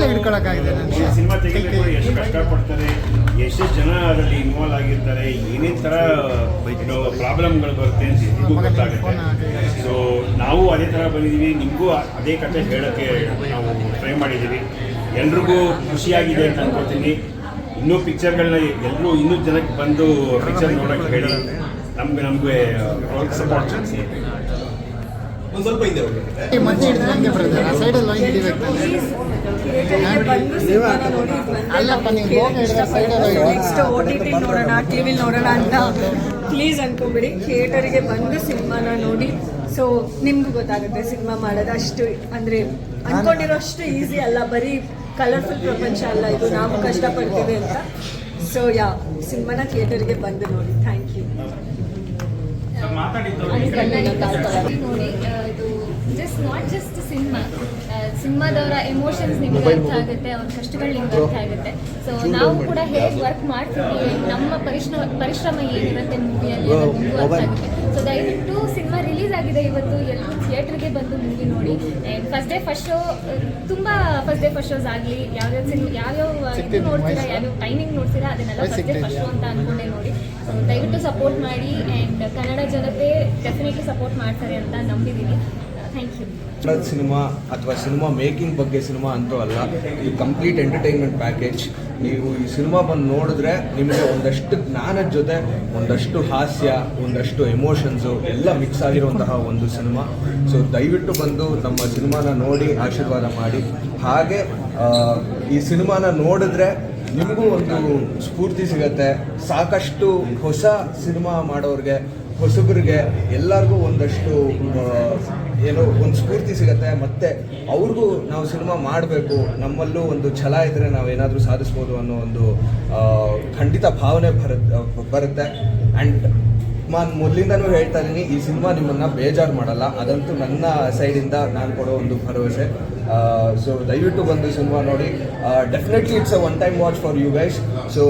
ಮೆಟ್ಲು ಹಿಡ್ಕೊಳಕ್ಕಾಗಿದೆ ನನಗೆ. ಸಿನಿಮಾ ತೆಗಿಬೇಕು ಎಷ್ಟು ಕಷ್ಟಪಡ್ತಾರೆ ಎಷ್ಟೆಷ್ಟು ಜನ ಅದರಲ್ಲಿ ಇನ್ವಾಲ್ವ್ ಆಗಿರ್ತಾರೆ ಏನೇ ಥರ ಪ್ರಾಬ್ಲಮ್ಗಳು ಬರುತ್ತೆ ಅಂತ ನಿಮಗೂ ಗೊತ್ತಾಗುತ್ತೆ. ಸೊ ನಾವು ಅದೇ ಥರ ಬಂದಿದ್ದೀವಿ ನಿಮಗೂ ಅದೇ ಕಥೆ ಹೇಳೋಕ್ಕೆ ನಾವು ಟ್ರೈ ಮಾಡಿದ್ದೀವಿ ಎಲ್ರಿಗೂ ಖುಷಿಯಾಗಿದೆ ಅಂತ ಅನ್ಕೋತೀನಿ. ಇನ್ನೂ ಪಿಕ್ಚರ್ಗಳನ್ನ ಎಲ್ಲರೂ ಇನ್ನೂ ಜನಕ್ಕೆ ಬಂದು ಪಿಕ್ಚರ್ ನೋಡೋಕ್ಕೆ ಹೇಳಿ ನಮಗೆ ನಮಗೆ ಸಪೋರ್ಟ್ ಒಂದು ಸ್ವಲ್ಪ ಹಿಂದೆ ಹೋಗ್ಬೇಕು. ಮತ್ತೆ ಹಿಡಿದ್ರೆ ಹಂಗೆ ಬರುತ್ತೆ ಆ ಸೈಡಲ್ಲಿ ಹೋಗಿ ಹಿಡಿಬೇಕು. ತಾನೆ. ಥಿಯೇಟರ್ಗೆ ಬಂದು ಸಿನಿಮಾನ ನೋಡಿ ಅಲ್ಲಪ್ಪ, ನೀವು ಹೋಗಿ ಹಿಡಿದ್ರೆ side ಅಲ್ಲಿ ಹೋಗಿ. ನೆಕ್ಸ್ಟ್ ಓ ಟಿ ಟಿ ನೋಡೋಣ ಟಿ ವಿಲಿ ನೋಡೋಣ ಅಂತ ಪ್ಲೀಸ್ ಅನ್ಕೊಂಬಿಡಿ. ಥಿಯೇಟರ್ಗೆ ಬಂದು ಸಿನಿಮಾನ ನೋಡಿ. ಸೊ ನಿಮ್ಗೂ ಗೊತ್ತಾಗುತ್ತೆ ಸಿನಿಮಾ ಮಾಡೋದು ಅಷ್ಟು ಅಂದರೆ ಅನ್ಕೊಂಡಿರೋಷ್ಟು ಈಸಿ ಅಲ್ಲ. ಬರೀ ಕಲರ್ಫುಲ್ ಪ್ರಪಂಚ ಅಲ್ಲ ಇದು. ನಾವು ಕಷ್ಟಪಡ್ತೀವಿ ಅಂತ. ಸೊ ಯಾ ಸಿನಿಮಾನ ಥಿಯೇಟರ್ಗೆ ಬಂದು ನೋಡಿ. ಥ್ಯಾಂಕ್ ಯು ನೋಡಿ ಜಸ್ಟ್ ನಾಟ್ ಜಸ್ಟ್ ಸಿನಿಮಾ ಸಿನಿಮಾದವರ ಎಮೋಷನ್ಸ್ ನಿಮ್ಗೆ ಅರ್ಥ ಆಗುತ್ತೆ ಅವ್ರ ಕಷ್ಟಗಳು ನಿಮ್ಗೆ ಅರ್ಥ ಆಗುತ್ತೆ. ಸೊ ನಾವು ಕೂಡ ಹೇಗೆ ವರ್ಕ್ ಮಾಡ್ತೀವಿ ನಮ್ಮ ಪರಿಶ್ರಮ ಪರಿಶ್ರಮ ಏನಿರುತ್ತೆ ಮೂವಿಯಲ್ಲಿ ನಿಮಗೂ ಅರ್ಥ ಆಗುತ್ತೆ ಸೊ ದಯವಿಟ್ಟು ಸಿನಿಮಾ ರಿಲೀಸ್ ಆಗಿದೆ ಇವತ್ತು ಎಲ್ಲರೂ ಥಿಯೇಟರ್ಗೆ ಬಂದು ಮೂವಿ ನೋಡಿ. ಫಸ್ಟ್ ಡೇ ಫಸ್ಟ್ ಶೋ ತುಂಬ ಫಸ್ಟ್ ಡೇ ಫಸ್ಟ್ ಶೋಸ್ ಆಗಲಿ ಯಾವ್ಯಾವ ಸಿನಿಮಾ ಯಾವ್ಯಾವ ಇದು ನೋಡ್ತೀರಾ ಯಾವ್ಯಾವ ಟೈಮಿಂಗ್ ನೋಡ್ತೀರಾ ಅದನ್ನೆಲ್ಲ ಫಸ್ಟ್ ಡೇ ಫಸ್ಟ್ ಶೋ ಅಂತ ಅನ್ಕೊಂಡೆ ನೋಡಿ. ಸೊ ದಯವಿಟ್ಟು ಸಪೋರ್ಟ್ ಮಾಡಿ ಆ್ಯಂಡ್ ಕನ್ನಡ ಜನತೆ ಡೆಫಿನೆಟ್ಲಿ ಸಪೋರ್ಟ್ ಮಾಡ್ತಾರೆ ಅಂತ ನಂಬಿದ್ದೀನಿ. ಸಿನಿಮಾ ಅಥವಾ ಸಿನಿಮಾ ಮೇಕಿಂಗ್ ಬಗ್ಗೆ ಸಿನಿಮಾ ಅಂತೂ ಅಲ್ಲ ಇದು ಕಂಪ್ಲೀಟ್ ಎಂಟರ್ಟೈನ್ಮೆಂಟ್ ಪ್ಯಾಕೇಜ್ ನೀವು ಈ ಸಿನಿಮಾ ಬಂದು ನೋಡಿದ್ರೆ ನಿಮಗೆ ಒಂದಷ್ಟು ಜ್ಞಾನದ ಜೊತೆ, ಒಂದಷ್ಟು ಹಾಸ್ಯ, ಒಂದಷ್ಟು ಎಮೋಷನ್ಸು ಎಲ್ಲ ಮಿಕ್ಸ್ ಆಗಿರುವಂತಹ ಒಂದು ಸಿನಿಮಾ. ಸೊ ದಯವಿಟ್ಟು ಬಂದು ನಮ್ಮ ಸಿನಿಮಾನ ನೋಡಿ ಆಶೀರ್ವಾದ ಮಾಡಿ. ಹಾಗೆ ಈ ಸಿನಿಮಾನ ನೋಡಿದ್ರೆ ನಿಮಗೂ ಒಂದು ಸ್ಫೂರ್ತಿ ಸಿಗತ್ತೆ. ಸಾಕಷ್ಟು ಹೊಸ ಸಿನಿಮಾ ಮಾಡೋರಿಗೆ ಹೊಸಬರಿಗೆ ಎಲ್ಲರಿಗೂ ಒಂದಷ್ಟು ಏನೋ ಒಂದು ಸ್ಫೂರ್ತಿ ಸಿಗುತ್ತೆ. ಮತ್ತೆ ಅವ್ರಿಗೂ ನಾವು ಸಿನಿಮಾ ಮಾಡಬೇಕು. ನಮ್ಮಲ್ಲೂ ಒಂದು ಛಲ ಇದ್ರೆ ನಾವು ಏನಾದರೂ ಸಾಧಿಸ್ಬೋದು ಅನ್ನೋ ಒಂದು ಖಂಡಿತ ಭಾವನೆ ಬರುತ್ತೆ ಬರುತ್ತೆ. ಆ್ಯಂಡ್ ನಾನು ಮೊದಲಿಂದನೂ ಹೇಳ್ತಾ ಇದ್ದೀನಿ, ಈ ಸಿನಿಮಾ ನಿಮ್ಮನ್ನು ಬೇಜಾರು ಮಾಡಲ್ಲ. ಅದಂತೂ ನನ್ನ ಸೈಡಿಂದ ನಾನು ಕೊಡೋ ಒಂದು ಭರವಸೆ. ಸೊ ದಯವಿಟ್ಟು ಬಂದು ಸಿನಿಮಾ ನೋಡಿ. Definitely it's a one time watch for you guys so